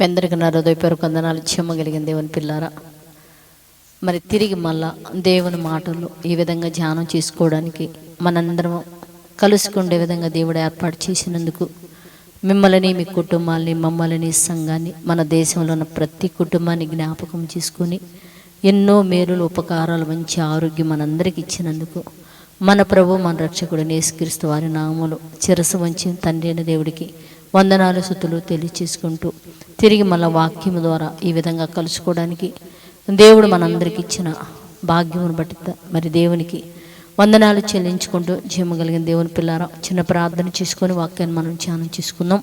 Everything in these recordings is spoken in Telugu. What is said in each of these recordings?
మీ అందరికీ నా హృదయపూర్వక వందనాలు చెమ్మగలిగిన దేవుని పిల్లారా. మరి తిరిగి మళ్ళా దేవుని మాటలు ఈ విధంగా ధ్యానం చేసుకోవడానికి మనందరం కలుసుకుండే విధంగా దేవుడు ఏర్పాటు చేసినందుకు మిమ్మల్ని మీ కుటుంబాలని మమ్మల్ని సంఘాన్ని మన దేశంలో ఉన్న ప్రతి కుటుంబాన్ని జ్ఞాపకం చేసుకుని ఎన్నో మేలులు ఉపకారాలు మంచి ఆరోగ్యం మనందరికి ఇచ్చినందుకు మన ప్రభు మన రక్షకుడు నేసుక్రీస్తు వారి నామములు చిరసు వంచిన తండ్రి అయిన దేవుడికి వందనాలు సుతులు తెలియచేసుకుంటూ తిరిగి మళ్ళీ వాక్యం ద్వారా ఈ విధంగా కలుసుకోవడానికి దేవుడు మనందరికి ఇచ్చిన భాగ్యమును బట్టి మరి దేవునికి వందనాలు చెల్లించుకుంటూ జీవగలిగిన దేవుని పిల్లారా చిన్న ప్రార్థన చేసుకొని వాక్యాన్ని మనం ధ్యానం చేసుకుందాం.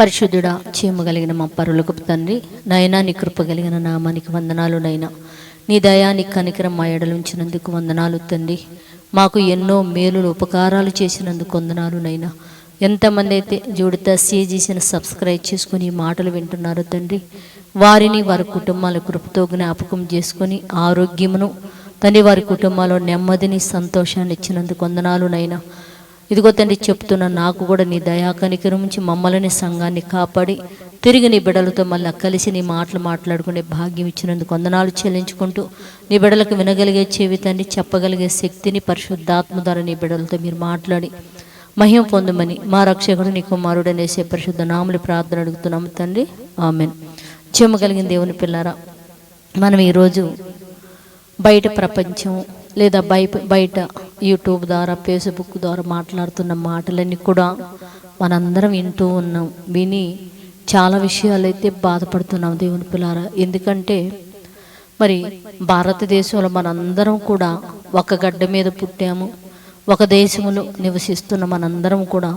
పరిశుద్ధుడా చీమగలిగిన మా పరులకు తండ్రి నయనా నీ కృప కలిగిన నామానికి వందనాలు నైనా నీ దయానికి కనికరం మా ఎడలుంచినందుకు వందనాలు తండ్రి. మాకు ఎన్నో మేలులు ఉపకారాలు చేసినందుకు వందనాలు నైనా ఎంతమంది అయితే జోడిత చేసిన సబ్స్క్రైబ్ చేసుకుని ఈ మాటలు వింటున్నారో తండ్రి వారిని వారి కుటుంబాల కృపతో జ్ఞాపకం చేసుకొని ఆరోగ్యమును తండ్రి వారి కుటుంబాల్లో నెమ్మదిని సంతోషాన్ని ఇచ్చినందుకు వందనాలు నైనా ఇదిగో తండ్రి చెప్తున్న నాకు కూడా నీ దయా కనికరం నుంచి మమ్మల్ని సంఘాన్ని కాపాడి తిరిగి నీ బిడలతో మళ్ళీ కలిసి నీ మాటలు మాట్లాడుకునే భాగ్యం ఇచ్చినందుకు వందనాలు చెల్లించుకుంటూ నీ బిడలకు వినగలిగే చెవితాన్ని చెప్పగలిగే శక్తిని పరిశుద్ధాత్మ ద్వారా నీ బిడలతో మీరు మాట్లాడి మహిమ పొందమని మా రక్షకుడు నీ కుమారుడు అనేసే పరిశుద్ధ నాములు ప్రార్థన అడుగుతున్నాము తండ్రి. ఆమెన్. చెమ్మగలిగిన దేవుని పిల్లారా మనం ఈరోజు బయట ప్రపంచం లేదా బయట బయట యూట్యూబ్ ద్వారా ఫేస్బుక్ ద్వారా మాట్లాడుతున్న మాటలన్నీ కూడా మనందరం వింటూ ఉన్నాం. విని చాలా విషయాలైతే బాధపడుతున్నాం దేవుని పిల్లారా. ఎందుకంటే మరి భారతదేశంలో మనందరం కూడా ఒక గడ్డ మీద పుట్టాము. ఒక దేశంలో నివసిస్తున్న మనందరం కూడా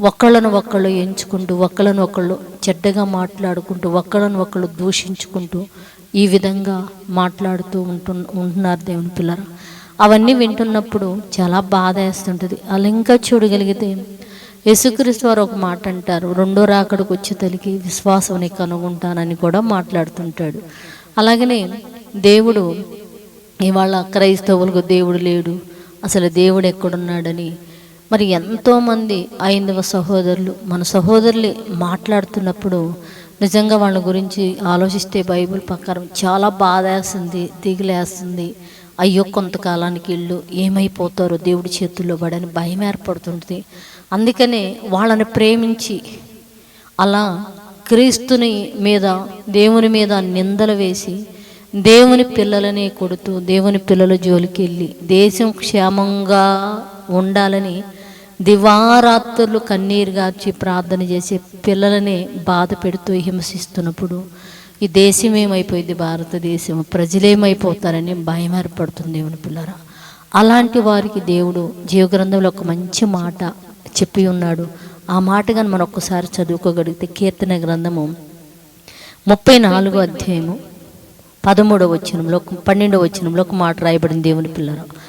ఒకళ్ళను ఒకళ్ళు ఎంచుకుంటూ ఒకళ్ళను ఒకళ్ళు చెడ్డగా మాట్లాడుకుంటూ ఒకళ్ళను ఒకళ్ళు దూషించుకుంటూ ఈ విధంగా మాట్లాడుతూ ఉంటు ఉంటున్నారు దేవుని పిల్లలు అవన్నీ వింటున్నప్పుడు చాలా బాధ వేస్తుంటుంది. అలా ఇంకా చూడగలిగితే యేసుక్రీస్తు వారు ఒక మాట అంటారు రెండో రాకడికి వచ్చి తలికి విశ్వాసం కనుగొంటానని కూడా మాట్లాడుతుంటాడు. అలాగనే దేవుడు ఇవాళ క్రైస్తవులకు దేవుడు లేడు. అసలు దేవుడు ఎక్కడున్నాడని. మరి ఎంతోమంది ఐందవ సహోదరులు మన సహోదరులే మాట్లాడుతున్నప్పుడు నిజంగా వాళ్ళ గురించి ఆలోచిస్తే బైబిల్ ప్రకారం చాలా బాధ వేస్తుంది దిగులేస్తుంది అయ్యో కొంతకాలానికి ఇల్లు ఏమైపోతారో దేవుడి చేతుల్లో పడని భయం ఏర్పడుతుంటుంది. అందుకనే వాళ్ళని ప్రేమించి అలా క్రీస్తుని మీద దేవుని మీద నిందలు వేసి దేవుని పిల్లలనే కొడుతూ దేవుని పిల్లల జోలికి వెళ్ళి దేశం క్షేమంగా ఉండాలని దివారాత్రులు కన్నీరు గార్చి ప్రార్థన చేసే పిల్లలనే బాధ పెడుతూ హింసిస్తున్నప్పుడు ఈ దేశం ఏమైపోయింది? భారతదేశం. ప్రజలేమైపోతారని భయం ఏర్పడుతుంది దేవుని పిల్లరా. అలాంటి వారికి దేవుడు జీవగ్రంథంలో ఒక మంచి మాట చెప్పి ఉన్నాడు. ఆ మాట కానీ మనం ఒక్కసారి చదువుకోగలిగితే కీర్తన గ్రంథము ముప్పై నాలుగో అధ్యాయము పదమూడవ వచనంలో పన్నెండవ వచనంలో ఒక మాట రాయబడిన దేవుని పిల్లలు.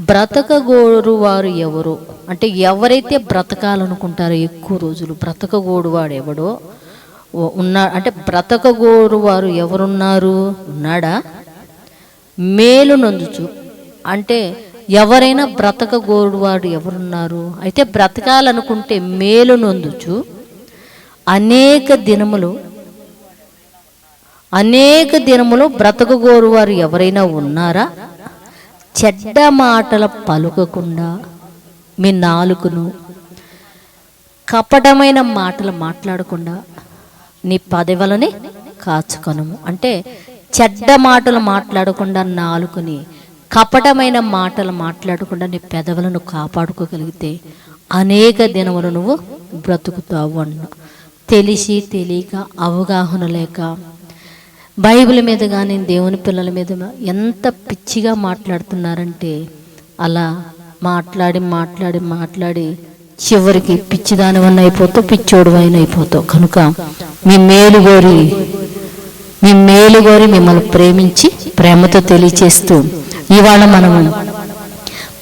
బ్రతకగోరు వారు ఎవరు? అంటే ఎవరైతే బ్రతకాలనుకుంటారో ఎక్కువ రోజులు బ్రతకగోడు వాడు ఎవడో ఉన్నా అంటే బ్రతకగోరు వారు ఎవరున్నారు? ఉన్నాడా? మేలు నందుచు. అంటే ఎవరైనా బ్రతకగోరు వాడు ఎవరున్నారు? అయితే బ్రతకాలనుకుంటే మేలు నొందుచు. అనేక దినములు అనేక దినములు బ్రతకగోరు వారు ఎవరైనా ఉన్నారా? చెడ్డ మాటల పలుకకుండా మీ నాలుకను కపటమైన మాటలు మాట్లాడకుండా నీ పదవలని కాచుకొనము. అంటే చెడ్డ మాటలు మాట్లాడకుండా నాలుకని కపటమైన మాటలు మాట్లాడకుండా నీ పెదవులను కాపాడుకోగలిగితే అనేక దినములు నువ్వు బ్రతుకుతావు అన్న. తెలిసి తెలియక అవగాహన లేక బైబిల్ మీద కానీ దేవుని పిల్లల మీద ఎంత పిచ్చిగా మాట్లాడుతున్నారంటే అలా మాట్లాడి మాట్లాడి మాట్లాడి చివరికి పిచ్చిదాని వల్ల అయిపోతావు పిచ్చోడు అయిన అయిపోతావు. కనుక మీ మేలు కోరి మీ మేలు కోరి మిమ్మల్ని ప్రేమించి ప్రేమతో తెలియచేస్తూ ఇవాళ మనము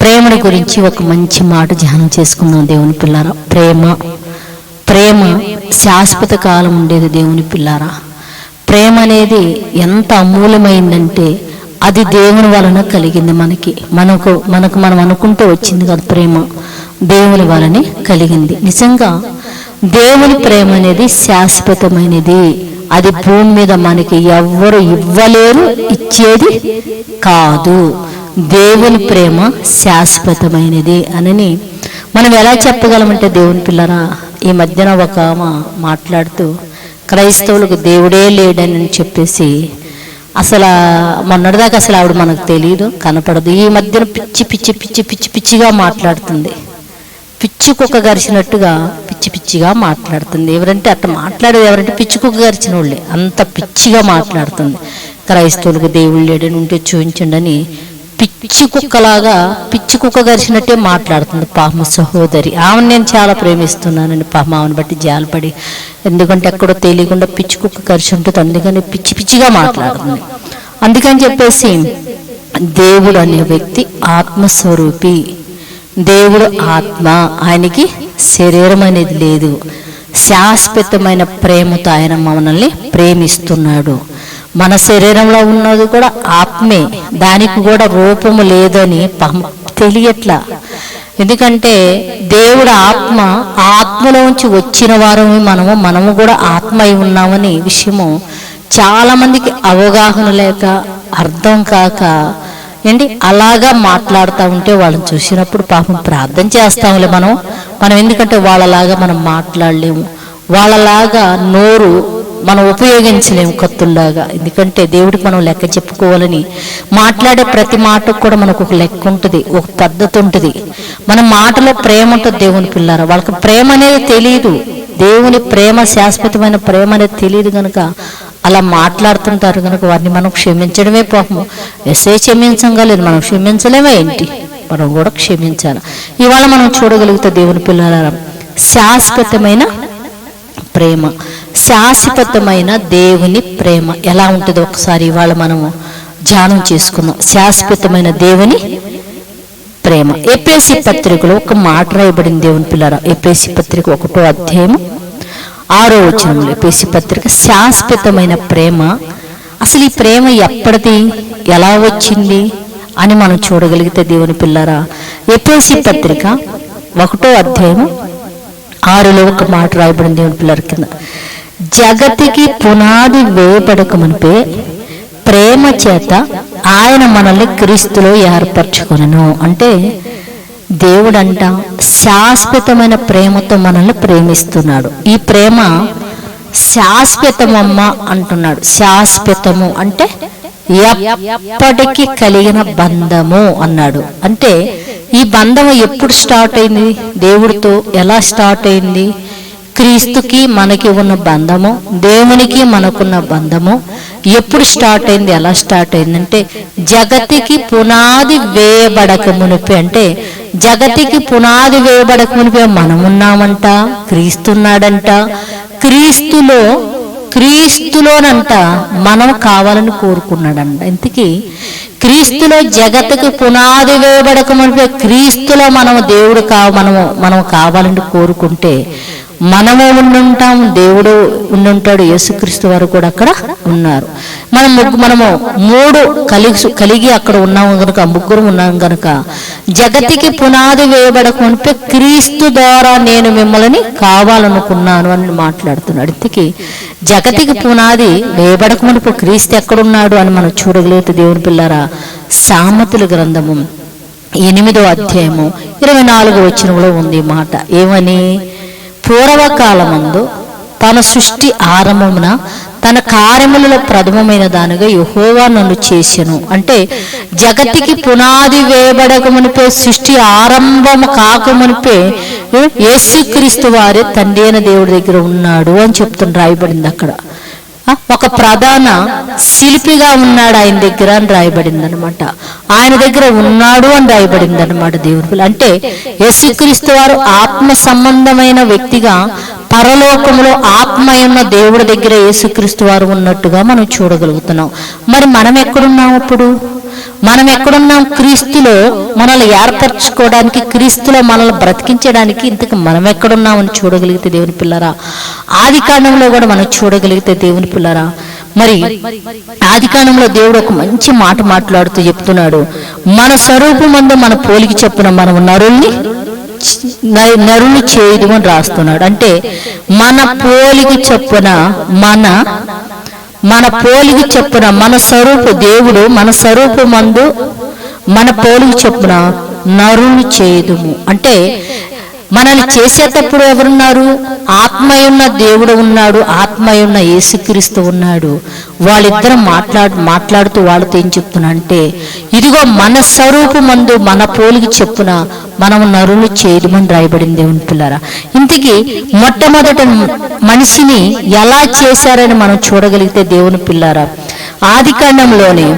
ప్రేమను గురించి ఒక మంచి మాట ధ్యానం చేసుకుందాం దేవుని పిల్లారా. ప్రేమ ప్రేమ శాశ్వత కాలం ఉండేది దేవుని పిల్లారా. ప్రేమ అనేది ఎంత అమూల్యమైందంటే అది దేవుని వలన కలిగింది మనకి. మనకు మనకు మనం అనుకుంటూ వచ్చింది కదా ప్రేమ. దేవుని వలనే కలిగింది. నిజంగా దేవుని ప్రేమ అనేది శాశ్వతమైనది. అది భూమి మీద మనకి ఎవ్వరు ఇవ్వలేరు ఇచ్చేది కాదు. దేవుని ప్రేమ శాశ్వతమైనది అని మనం ఎలా చెప్పగలమంటే దేవుని పిల్లరా ఈ మధ్యన ఒక ఆమె మాట్లాడుతూ క్రైస్తవులకు దేవుడే లేడని చెప్పేసి అసలు మొన్నటిదాకా అసలు ఆవిడ మనకు తెలియదు కనపడదు. ఈ మధ్యన పిచ్చి పిచ్చి పిచ్చి పిచ్చి పిచ్చిగా మాట్లాడుతుంది. పిచ్చి కుక్క గరిచినట్టుగా పిచ్చి పిచ్చిగా మాట్లాడుతుంది. ఎవరంటే అట్లా మాట్లాడేది ఎవరంటే పిచ్చి కుక్క గరిచిన వాళ్ళే అంత పిచ్చిగా మాట్లాడుతుంది. క్రైస్తవులకు దేవుడు లేడని ఉంటే చూపించండి అని పిచ్చి కుక్కలాగా పిచ్చి కుక్క గరిచినట్టే మాట్లాడుతుంది పామ సహోదరి. ఆమెను నేను చాలా ప్రేమిస్తున్నానండి పామ ఆమెను బట్టి జాలపడి. ఎందుకంటే ఎక్కడో తెలియకుండా పిచ్చి కుక్క గరిచి ఉంటుంది అందుకని పిచ్చి పిచ్చిగా మాట్లాడుతుంది. అందుకని చెప్పేసి దేవుడు అనే వ్యక్తి ఆత్మస్వరూపి. దేవుడు ఆత్మ. ఆయనకి శరీరం అనేది లేదు. శాశ్వతమైన ప్రేమతో ఆయన మనల్ని ప్రేమిస్తున్నాడు. మన శరీరంలో ఉన్నది కూడా ఆత్మే. దానికి కూడా రూపము లేదని తెలియట్లా. ఎందుకంటే దేవుడు ఆత్మ ఆత్మలోంచి వచ్చిన వారమే మనము మనము కూడా ఆత్మ అయి ఉన్నామని విషయము చాలా మందికి అవగాహన లేక అర్థం కాక ఏంటి? అలాగా మాట్లాడుతూ ఉంటే వాళ్ళని చూసినప్పుడు పాపం ప్రార్థన చేస్తాంలే మనం. మనం ఎందుకంటే వాళ్ళలాగా మనం మాట్లాడలేము. వాళ్ళలాగా నోరు మనం ఉపయోగించలేము కత్తుల్లాగా. ఎందుకంటే దేవుడికి మనం లెక్క చెప్పుకోవాలని మాట్లాడే ప్రతి మాటకు కూడా మనకు ఒక లెక్క ఉంటుంది ఒక పద్ధతి ఉంటుంది. మన మాటలో ప్రేమ ఉంటుంది దేవుని పిల్లారా. వాళ్ళకి ప్రేమ అనేది తెలియదు దేవుని ప్రేమ శాశ్వతమైన ప్రేమ అనేది తెలియదు కనుక అలా మాట్లాడుతుంటారు కనుక వారిని మనం క్షమించడమే పాపము. ఎస్ఏ క్షమించగలేదు మనం క్షమించలేమా ఏంటి? మనం కూడా క్షమించాలి. ఇవాళ మనం చూడగలిగితే దేవుని పిల్లల శాశ్వతమైన ప్రేమ. శాశ్వతమైన దేవుని ప్రేమ. ఎలా ఉంటుందో ఒకసారి ఇవాళ మనము ధ్యానం చేసుకుందాం. శాశ్వతమైన దేవుని ప్రేమ. ఎపేసి పత్రికలో ఒక మాట రాయబడింది దేవుని పిల్లరా. ఎపేసి పత్రిక ఒకటో అధ్యాయం ఆరో వచనంలో. ఎపేసి పత్రిక శాశ్వతమైన ప్రేమ. అసలు ఈ ప్రేమ ఎప్పటిది? ఎలా వచ్చింది? అని మనం చూడగలిగితే దేవుని పిల్లరా. ఎపేసి పత్రిక ఒకటో అధ్యాయం ఆరులో ఒక మాట రాయబడింది దేవుని పిల్లల కింద. జగతికి పునాది వేయబడక మునిపే ప్రేమ చేత ఆయన మనల్ని క్రీస్తులో ఏర్పరచుకొనను. అంటే దేవుడంట శాశ్వతమైన ప్రేమతో మనల్ని ప్రేమిస్తున్నాడు. ఈ ప్రేమ శాశ్వతమమ్మ అంటున్నాడు. శాశ్వతము అంటే ఎప్పటికీ కలిగిన బంధము అన్నాడు. అంటే ఈ బంధం ఎప్పుడు స్టార్ట్ అయింది? దేవుడితో ఎలా స్టార్ట్ అయింది? క్రీస్తుకి మనకి ఉన్న బంధము దేవునికి మనకున్న బంధము ఎప్పుడు స్టార్ట్ అయింది ఎలా స్టార్ట్ అయిందంటే జగతికి పునాది వేయబడక మునిపి అంటే జగతికి పునాది వేయబడక మునిపి మనమున్నామంట క్రీస్తున్నాడంట క్రీస్తులో క్రీస్తులోనంట మనం కావాలని కోరుకున్నాడంట. ఇంతకీ క్రీస్తులో జగత్తుకు పునాది వేయబడక మునిపే క్రీస్తులో మనము దేవుడు కా మనము మనం కావాలని కోరుకుంటే మనము ఉండుంటాం దేవుడు ఉండుంటాడు యేసుక్రీస్తు వారు కూడా అక్కడ ఉన్నారు. మనం ముగ్గు మనము మూడు కలిగి కలిగి అక్కడ ఉన్నాము కనుక ముగ్గురు ఉన్నాం కనుక జగతికి పునాది వేయబడకుంటే క్రీస్తు ద్వారా నేను మిమ్మల్ని కావాలనుకున్నాను అని మాట్లాడుతున్నాడు. ఇంతకీ జగతికి పునాది వేయబడకమునుపు క్రీస్తు ఎక్కడున్నాడు అని మనం చూడగలిగితే దేవుని పిల్లరా సామతుల గ్రంథము ఎనిమిదో అధ్యాయము ఇరవై నాలుగు వచ్చినలో ఉంది మాట. ఏమని? పూర్వకాలమందు తన సృష్టి ఆరంభమున తన కార్యములలో ప్రథమమైన దానిగా యహోవా నన్ను చేసెను. అంటే జగతికి పునాది వేయబడక మునిపే సృష్టి ఆరంభం కాక మునిపే యేసుక్రీస్తు వారే తండ్రి అయిన దేవుడి దగ్గర ఉన్నాడు అని చెప్తున్న రాయబడింది అక్కడ. ఒక ప్రధాన శిల్పిగా ఉన్నాడు ఆయన దగ్గర అని రాయబడింది అనమాట ఆయన దగ్గర ఉన్నాడు అని రాయబడింది అనమాట దేవుడు అంటే యేసుక్రీస్తు వారు ఆత్మ సంబంధమైన వ్యక్తిగా పరలోకంలో ఆత్మ ఉన్న దేవుడి దగ్గర యేసుక్రీస్తు వారు ఉన్నట్టుగా మనం చూడగలుగుతున్నాం. మరి మనం ఎక్కడున్నాం అప్పుడు మనం ఎక్కడున్నాం క్రీస్తులో మనల్ని ఏర్పరచుకోవడానికి క్రీస్తులో మనల్ని బ్రతికించడానికి ఇంతకు మనం ఎక్కడున్నామని చూడగలిగితే దేవుని పిల్లరా? ఆది కాండంలో కూడా మనం చూడగలిగితే దేవుని పిల్లరా? మరి ఆది కాలంలో దేవుడు ఒక మంచి మాట మాట్లాడుతూ చెప్తున్నాడు. మన స్వరూపమందు మన పోలికి చెప్పున మనం నరుల్ని నరుని చేయదు అని రాస్తున్నాడు. అంటే మన పోలికి చొప్పున మన మన పోలిక చొప్పున మన స్వరూపు దేవుడు మన స్వరూపు మందు మన పోలిక చొప్పున నరుని చేయుదుము అంటే మనల్ని చేసేటప్పుడు ఎవరున్నారు? ఆత్మయున్న దేవుడు ఉన్నాడు. ఆత్మయున్న యేసుక్రీస్తు ఉన్నాడు. వాళ్ళిద్దరం మాట్లాడు మాట్లాడుతూ వాళ్ళతో ఏం చెప్తున్నా అంటే ఇదిగో మన స్వరూపమందు మన పోలికి చెప్పున మనం నరులు చేయడమని రాయబడింది దేవుని పిల్లరా. ఇంతకీ మొట్టమొదట మనిషిని ఎలా చేశారని మనం చూడగలిగితే దేవుని పిల్లారా. ఆది కాండంలోని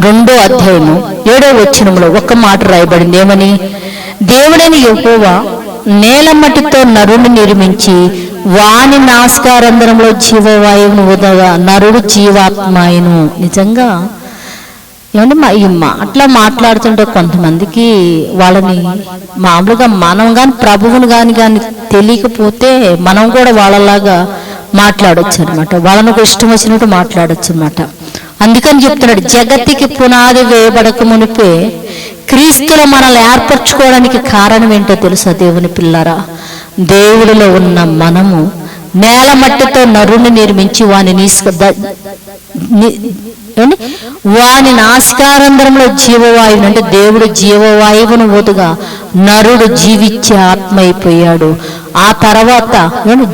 రెండో అధ్యాయము ఏడో వచనంలో ఒక మాట రాయబడింది. ఏమని? దేవుడైన యెహోవా నేలమట్టితో నరుని నిర్మించి వాని నాస్కారంధ్రంలో జీవవాయువును ఉదగా నరుడు జీవాత్మాయను. నిజంగా ఏమంటే మా ఈ మాటలా మాట్లాడుతుంటే కొంతమందికి వాళ్ళని మామూలుగా మనం కానీ ప్రభువుని కానీ కానీ తెలియకపోతే మనం కూడా వాళ్ళలాగా మాట్లాడొచ్చు అనమాట వాళ్ళను ఇష్టం వచ్చినట్టు మాట్లాడొచ్చు అనమాట అందుకని చెప్తున్నాడు జగత్తికి పునాది వేయబడక మునిపే క్రీస్తులో మనల్ని ఏర్పరచుకోవడానికి కారణం ఏంటో తెలుసా దేవుని పిల్లరా? దేవుడిలో ఉన్న మనము నేల మట్టితో నరుని నిర్మించి వాని వాని నాసికారంధ్రంలో జీవవాయువుని అంటే దేవుడు జీవవాయువును వదుగా నరుడు జీవించే ఆత్మ అయిపోయాడు. ఆ తర్వాత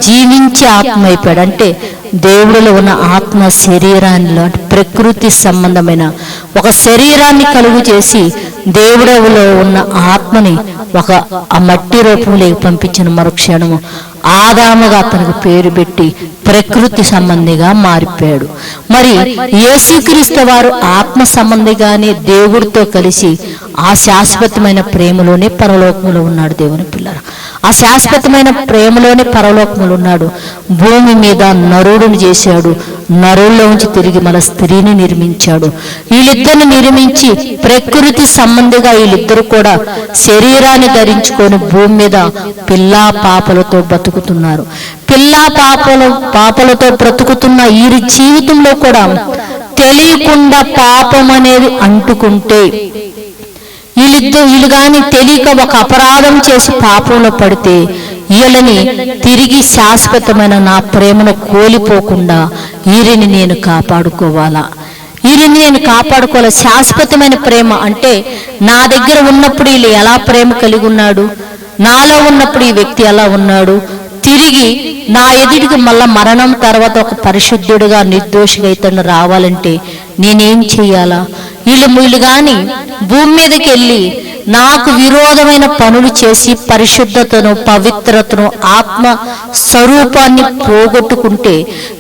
జీవించే ఆత్మ అయిపోయాడు. అంటే దేవుడిలో ఉన్న ఆత్మ శరీరాన్ని ప్రకృతి సంబంధమైన ఒక శరీరాన్ని కలుగు చేసి దేవుడవులో ఉన్న ఆత్మని ఒక ఆ మట్టి రూపంలోకి పంపించిన మరుక్షణము. ఆదాముగా అతనికి పేరు పెట్టి ప్రకృతి సంబంధిగా మారిపోయాడు. మరి యేసుక్రీస్తు వారు ఆత్మ సంబంధిగానే దేవుడితో కలిసి ఆ శాశ్వతమైన ప్రేమలోనే పరలోకములో ఉన్నాడు దేవుని పిల్లలు ఆ శాశ్వతమైన ప్రేమలోనే పరలోకములు ఉన్నాడు. భూమి మీద నరుడుని చేశాడు. నరుల్లోంచి తిరిగి మన స్త్రీని నిర్మించాడు. వీళ్ళిద్దరిని నిర్మించి ప్రకృతి సంబంధిగా వీళ్ళిద్దరు కూడా శరీరాన్ని ధరించుకొని భూమి మీద పిల్లా పాపలతో బతుకుతున్నారు పిల్లా పాపల పాపలతో బ్రతుకుతున్న వీరి జీవితంలో కూడా తెలియకుండా పాపం అనేది అంటుకుంటే వీళ్ళిద్దరు వీళ్ళు కానీ తెలియక ఒక అపరాధం చేసి పాపంలో పడితే వీళ్ళని తిరిగి శాశ్వతమైన నా ప్రేమను కోల్పోకుండా వీరిని నేను కాపాడుకోవాలా? వీరిని నేను కాపాడుకోవాలి? శాశ్వతమైన ప్రేమ అంటే నా దగ్గర ఉన్నప్పుడు వీళ్ళు ఎలా ప్రేమ కలిగి ఉన్నాడు? నాలో ఉన్నప్పుడు ఈ వ్యక్తి ఎలా ఉన్నాడు? తిరిగి నా ఎదుటికి మళ్ళా మరణం తర్వాత ఒక పరిశుద్ధుడుగా నిర్దోషిగా ఇతను రావాలంటే నేనేం చెయ్యాలా? వీళ్ళు వీళ్ళు కానీ భూమి మీదకి వెళ్ళి నాకు విరోధమైన పనులు చేసి పరిశుద్ధతను పవిత్రతను ఆత్మ స్వరూపాన్ని పోగొట్టుకుంటే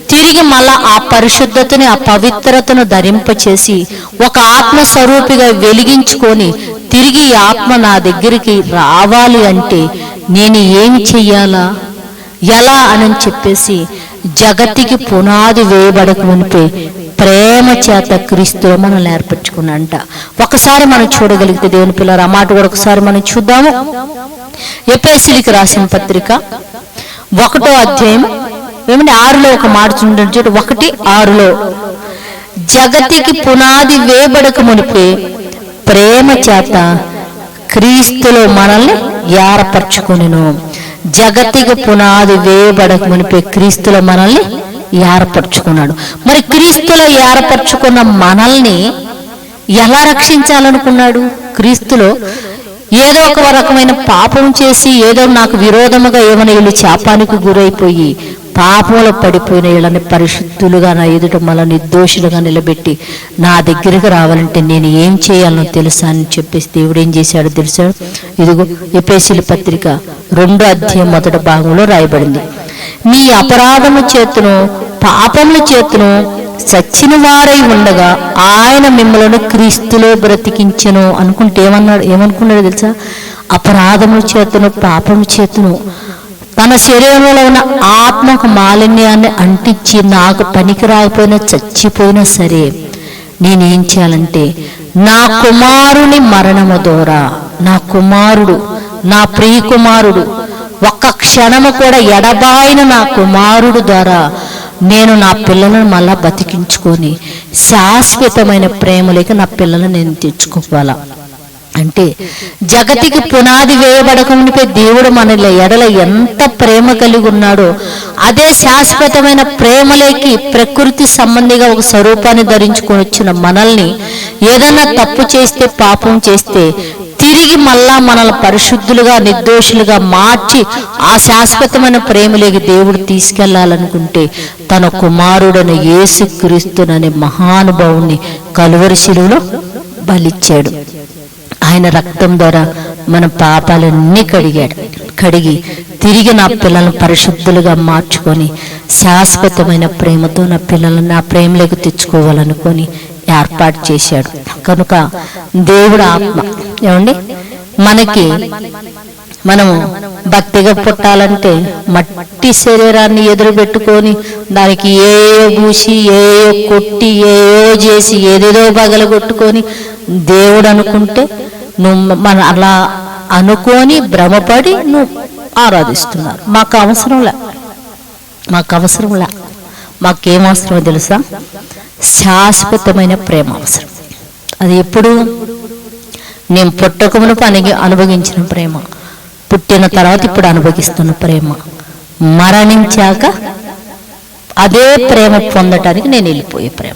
తిరిగి మళ్ళా ఆ పరిశుద్ధతని ఆ పవిత్రతను ధరింపచేసి ఒక ఆత్మ స్వరూపిగా వెలిగించుకొని తిరిగి ఈ ఆత్మ నా దగ్గరికి రావాలి అంటే నేను ఏం చెయ్యాలా? ఎలా అని చెప్పేసి జగతికి పునాది వేయబడక మునిపే ప్రేమ చేత క్రీస్తులో మనం ఏర్పరచుకున్నంట. ఒకసారి మనం చూడగలిగితే దేవుని పిల్లలు ఆ మాట కూడా ఒకసారి మనం చూద్దాము. ఎపిఎస్సీలకి రాసిన పత్రిక ఒకటో అధ్యాయం ఏమంటే ఆరులో ఒక మాట చూడండి ఒకటి ఆరులో. జగతికి పునాది వేయబడక మునిపే ప్రేమ చేత క్రీస్తులో మనల్ని ఏర్పరచుకునేను. జగతికి పునాది వేయబడక మునిపే క్రీస్తులో మనల్ని ఏర్పరచుకున్నాడు. మరి క్రీస్తులో ఏర్పరచుకున్న మనల్ని ఎలా రక్షించాలనుకున్నాడు? క్రీస్తులో ఏదో ఒక రకమైన పాపం చేసి ఏదో నాకు విరోధముగా ఏమైనా వీళ్ళు శాపానికి గురైపోయి పాపంలో పడిపోయిన వీళ్ళని పరిశుద్ధులుగా నా ఎదుట మళ్ళీ నిర్దోషులుగా నిలబెట్టి నా దగ్గరికి రావాలంటే నేను ఏం చేయాలనో తెలుసా అని చెప్పేసి దేవుడు ఏం చేశాడో తెలుసా? ఇదిగో ఎపేసిల పత్రిక రెండో అధ్యాయం మొదటి భాగంలో రాయబడింది. నీ అపరాధము చేతును పాపముల చేతును సచ్చిన వారై ఉండగా ఆయన మిమ్మలను క్రీస్తులో బ్రతికించెను అనుకుంటే ఏమన్నాడు? ఏమనుకున్నాడు తెలుసా? అపరాధముల చేతును పాపము చేతును. తన శరీరంలో ఉన్న ఆత్మకు మాలిన్యాన్ని అంటించి నాకు పనికి రాకపోయినా చచ్చిపోయినా సరే నేనేం చేయాలంటే నా కుమారుని మరణము ద్వారా నా కుమారుడు నా ప్రియ కుమారుడు ఒక్క క్షణము కూడా ఎడబాయిన నా కుమారుడు ద్వారా నేను నా పిల్లలను మళ్ళా బతికించుకొని శాశ్వతమైన ప్రేమలోకి నా పిల్లలను నేను తెచ్చుకోవాలా? అంటే జగతికి పునాది వేయబడక మునిపే దేవుడు మనల ఎడల ఎంత ప్రేమ కలిగి ఉన్నాడో అదే శాశ్వతమైన ప్రేమలోకి ప్రకృతి సంబంధిగా ఒక స్వరూపాన్ని ధరించుకొని వచ్చిన మనల్ని ఏదైనా తప్పు చేస్తే పాపం చేస్తే తిరిగి మళ్ళా మనల్ని పరిశుద్ధులుగా నిర్దోషులుగా మార్చి ఆ శాశ్వతమైన ప్రేమలోకి దేవుడు తీసుకెళ్ళాలనుకుంటే తన కుమారుడైన యేసుక్రీస్తుననే మహానుభావుని కలువరి శిలువలో బలిచ్చాడు. ఆయన రక్తం ద్వారా మన పాపాలన్నీ కడిగాడు. కడిగి తిరిగి నా పిల్లలను పరిశుద్ధులుగా మార్చుకొని శాశ్వతమైన ప్రేమతో నా పిల్లలను నా ప్రేమలోకి తెచ్చుకోవాలనుకొని ఏర్పాటు చేశాడు. కనుక దేవుడు ఆత్మ. ఏమండి? మనకి మనము భక్తిగా పుట్టాలంటే మట్టి శరీరాన్ని ఎదురు పెట్టుకొని దానికి ఏయో పూసి ఏయో కొట్టి ఏయో చేసి ఏదేదో పగలగొట్టుకొని దేవుడు అనుకుంటే నువ్వు మన అలా అనుకొని భ్రమపడి నువ్వు ఆరాధిస్తున్నారు. మాకు అవసరంలే మాకు అవసరంలే మాకేం అవసరమో తెలుసా? శాశ్వతమైన ప్రేమ అవసరం. అది ఎప్పుడు? నేను పుట్టకమును పనికి అనుభవించిన ప్రేమ. పుట్టిన తర్వాత ఇప్పుడు అనుభవిస్తున్న ప్రేమ. మరణించాక అదే ప్రేమ పొందటానికి నేను వెళ్ళిపోయే ప్రేమ.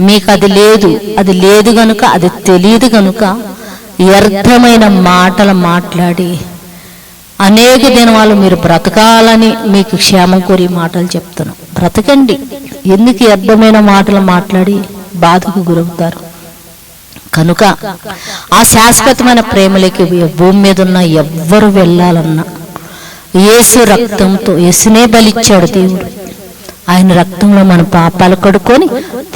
మీకు అది లేదు. అది లేదు గనుక అది తెలియదు గనుక వ్యర్థమైన మాటలు మాట్లాడి అనేక దినాలు మీరు బ్రతకాలని మీకు క్షేమం కోరి మాటలు చెప్తున్నాం. బ్రతకండి. ఎందుకు అర్థమైన మాటలు మాట్లాడి బాధకు గురవుతారు? కనుక ఆ శాశ్వతమైన ప్రేమలోకి భూమి మీద ఉన్న ఎవ్వరు వెళ్ళాలన్నా యేసు రక్తంతో యేసునే బలిచ్చాడు దేవుడు. ఆయన రక్తంలో మన పాపాలు కడుక్కొని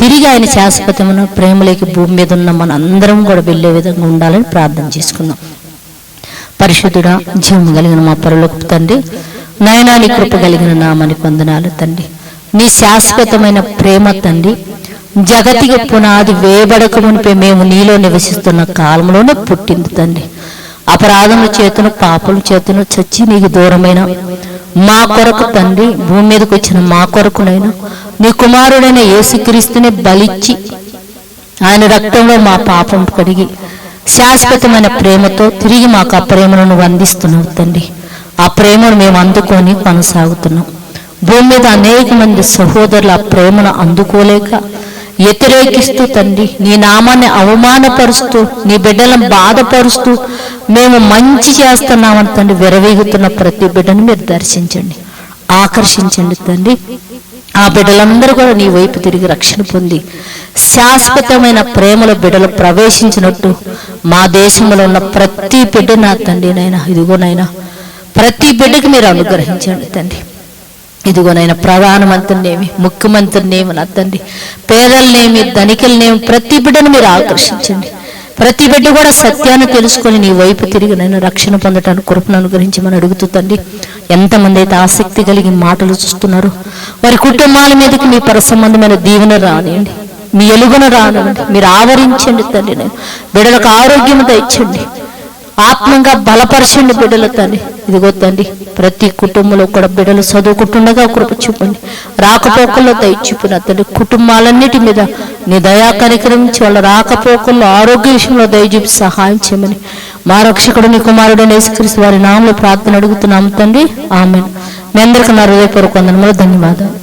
తిరిగి ఆయన శాశ్వతమైన ప్రేమలోకి భూమి మీద ఉన్న మన అందరం కూడా వెళ్ళే విధంగా ఉండాలని ప్రార్థన చేసుకుందాం. పరిశుద్ధుడా జీవం కలిగిన మా పరులకు తండ్రి నయనాని కృప కలిగిన నామని వందనాలు తండ్రి. నీ శాశ్వతమైన ప్రేమ తండ్రి జగతికి పునాది వేయబడక మునిపే మేము నీలో నివసిస్తున్న కాలంలోనే పుట్టింది తండ్రి. అపరాధముల చేతును పాపల చేతును చచ్చి నీకు దూరమైన మా కొరకు తండ్రి భూమి మీదకి వచ్చిన మా కొరకునైనా నీ కుమారుడైన యేసుక్రీస్తుని బలిచ్చి ఆయన రక్తంలో మా పాపం కడిగి శాశ్వతమైన ప్రేమతో తిరిగి మాకు ఆ ప్రేమను నువ్వు అందిస్తున్నావు తండ్రి. ఆ ప్రేమను మేము అందుకొని కొనసాగుతున్నాం. భూమి మీద అనేక మంది సహోదరుల ప్రేమను అందుకోలేక వ్యతిరేకిస్తూ తండ్రి నీ నామాన్ని అవమానపరుస్తూ నీ బిడ్డలను బాధపరుస్తూ మేము మంచి చేస్తున్నామని తండ్రి విరవీగుతున్న ప్రతి బిడ్డను మీరు దర్శించండి ఆకర్షించండి తండ్రి. ఆ బిడ్డలందరూ కూడా నీ వైపు తిరిగి రక్షణ పొంది శాశ్వతమైన ప్రేమలో బిడ్డలు ప్రవేశించినట్టు మా దేశంలో ఉన్న ప్రతి బిడ్డ నా తండ్రి నైనా ఇదిగోనైనా ప్రతి బిడ్డకి మీరు అనుగ్రహించండి తండ్రి. ఇదిగోనైనా ప్రధానమంత్రినేమి ముఖ్యమంత్రినేమి నా తండ్రి. పేదలనేమి ధనికులనేమి ప్రతి బిడ్డను మీరు ఆకర్షించండి. ప్రతి బిడ్డ కూడా సత్యాన్ని తెలుసుకొని నీ వైపు తిరిగి నేను రక్షణ పొందటానికి కృపను మనం అడుగుతూ తండ్రి ఎంతమంది అయితే ఆసక్తి కలిగి మాటలు చూస్తున్నారు వారి కుటుంబాల మీదకి మీ పరసంబంధమైన దీవెన రానియండి. మీ ఎలుగున రానివ్వండి. మీరు ఆవరించండి తండ్రి నేను. బిడ్డలకు ఆరోగ్యం ఇచ్చండి ఆత్మంగా బలపరచండి బిడ్డల తండ్రి. ఇదిగో తండ్రి ప్రతి కుటుంబంలో కూడా బిడ్డలు చదువుకుంటుండగా కృప చూపండి. రాకపోకల్లో దయచూపిన తండ్రి కుటుంబాలన్నిటి మీద నీ దయా కార్యక్రమించి వాళ్ళ రాకపోకల్లో ఆరోగ్య విషయంలో దయచూపి సహాయం చేయమని మా రక్షకుడు నీ కుమారుడు నేసుకరిసి వారి నామంలో ప్రార్థన అడుగుతున్నాము తండ్రి. ఆమె మీ అందరికీ నా హృదయపూర్వక వందనములు. ధన్యవాదాలు.